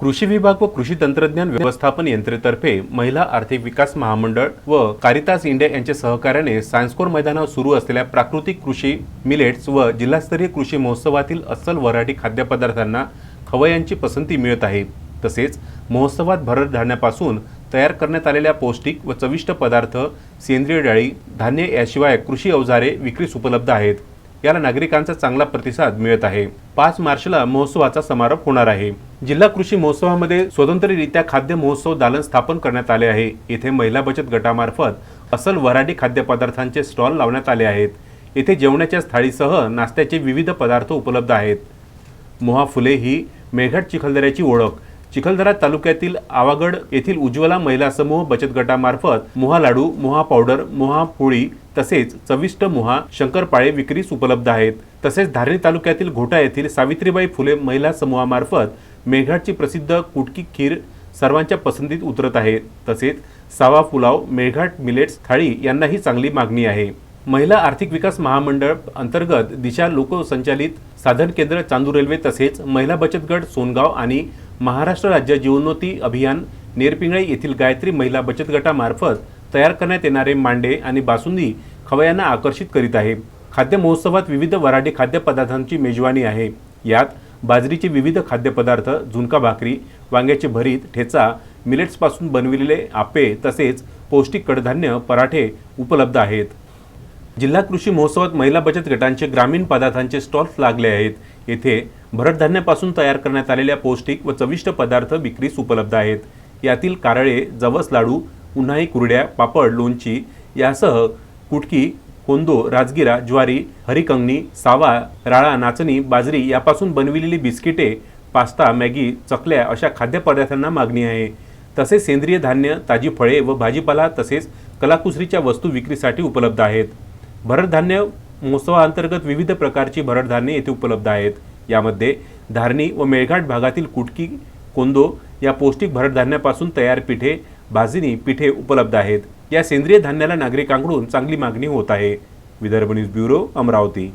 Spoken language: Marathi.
कृषी विभाग व कृषी तंत्रज्ञान व्यवस्थापन यंत्रेतर्फे महिला आर्थिक विकास महामंडळ व कारितास इंडिया यांच्या सहकार्याने सायन्सकोर मैदानावर सुरू असलेल्या प्राकृतिक कृषी मिलेट्स व जिल्हास्तरीय कृषी महोत्सवातील अस्सल वऱ्हाडी खाद्यपदार्थांना खवयांची पसंती मिळत आहे. तसेच महोत्सवात भरड धान्यापासून तयार करण्यात आलेल्या पौष्टिक व चविष्ट पदार्थ सेंद्रिय डाळी धान्य याशिवाय कृषी अवजारे विक्रीस उपलब्ध आहेत. याला नागरिकांचा चांगला प्रतिसाद मिळत आहे. पाच मार्चला महोत्सवाचा समारोप होणार आहे. जिल्हा कृषी महोत्सवामध्ये स्वतंत्ररित्या खाद्य महोत्सव दालन स्थापन करण्यात आले आहे. येथे महिला बचत गटामार्फत असल वऱ्हाडी खाद्यपदार्थांचे स्टॉल लावण्यात आले आहेत. येथे जेवणाच्या थाळीसह नाश्त्याचे विविध पदार्थ उपलब्ध आहेत. मोहा फुले ही मेळघाट चिखलदऱ्याची ओळख. चिखलदरा तालुक्यातील आवागड येथील उज्ज्वला महिला समूह बचत गटामार्फत मोहा लाडू मोहा पावडर मोहा पोळी तसेच चविष्ट मोहा शंकरपाळे विक्रीस उपलब्ध आहेत. तसेच धारणी तालुक्यातील घोटा येथील सावित्रीबाई फुले महिला समूहामार्फत मेळघाटची प्रसिद्ध कुटकी खीर सर्वांच्या पसंतीत उतरत आहे. तसेच सावा पुलाव मेळघाट मिलेट्स थाळी यांनाही चांगली मागणी आहे. महिला आर्थिक विकास महामंडळ अंतर्गत दिशा लोकसंचालित साधन केंद्र चांदूर रेल्वे तसेच महिला बचत गट सोनगाव आणि महाराष्ट्र राज्य जीवनोन्नती अभियान नेरपिंगळे येथील गायत्री महिला बचत गटामार्फत तयार करण्यात येणारे मांडे आणि बासुंदी खवयांना आकर्षित करीत आहे. खाद्य महोत्सवात विविध वराडी खाद्यपदार्थांची मेजवानी आहे. यात बाजरीचे विविध खाद्यपदार्थ झुणका भाकरी वांग्याचे भरीत ठेचा मिलेट्सपासून बनविलेले आपे तसेच पौष्टिक कडधान्य पराठे उपलब्ध आहेत. जिल्हा कृषी महोत्सवात महिला बचत गटांचे ग्रामीण पदार्थांचे स्टॉल्स लागले आहेत. येथे भरडधान्यापासून तयार करण्यात आलेल्या पौष्टिक व चविष्ट पदार्थ विक्रीस उपलब्ध आहेत. यातील कारळे जवस लाडू उन्हाळी कुरड्या पापड लोणची यासह कुटकी कोंदो राजगिरा ज्वारी हरिकंगणी सावा राळा नाचणी बाजरी यापासून बनविलेली बिस्किटे पास्ता मॅगी चकल्या अशा खाद्यपदार्थांना मागणी आहे. तसेच सेंद्रिय धान्य ताजी फळे व भाजीपाला तसेच कलाकुसरीच्या वस्तू विक्रीसाठी उपलब्ध आहेत. भरडधान्य महोत्सवाअंतर्गत विविध प्रकारची भरडधान्ये येथे उपलब्ध आहेत. यामध्ये धारणी व मेळघाट भागातील कुटकी कोंदो या पौष्टिक भरडधान्यापासून तयार पिठे भाजणी पिठे उपलब्ध आहेत. या सेंद्रिय धान्याला नागरिकांकडून चांगली मागणी होत आहे. Vidarbha news bureau Amravati.